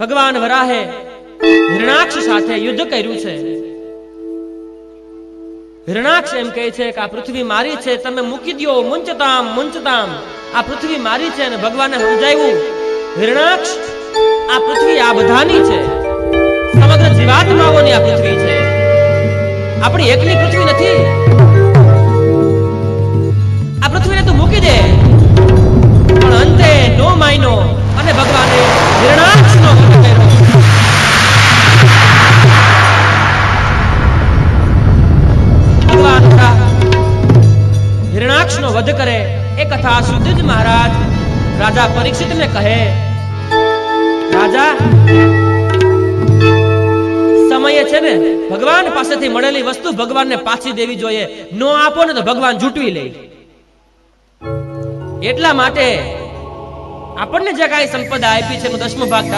ભગવાન વરાહે હિરણાક્ષ સાથે યુદ્ધ કર્યું છે. હિરણાક્ષ એમ કહે છે કે આ પૃથ્વી મારી છે, તમે મૂકી દ્યો મુંચતામ મુંચતામ આ પૃથ્વી મારી છે અને ભગવાને સમજાવ્યું, હિરણાક્ષ, આ પૃથ્વી આ બધાની છે. સમગ્ર જીવાત્માઓની આ પૃથ્વી છે. આપણી એકની પૃથ્વી નથી. હિરણાક્ષનો વધ કરે એ કથા સુદ્ધ મહારાજ. રાજા પરીક્ષિતને કહે, રાજા, સમયે છે ને. ભગવાન પાસેથી મળેલી વસ્તુ ભગવાનને પાછી દેવી જોઈએ. નો આપો ને તો ભગવાન જૂટવી લે. એટલા માટે આપણને જે કાંઈ સંપદા આપી છે એનો દસમો ભાગ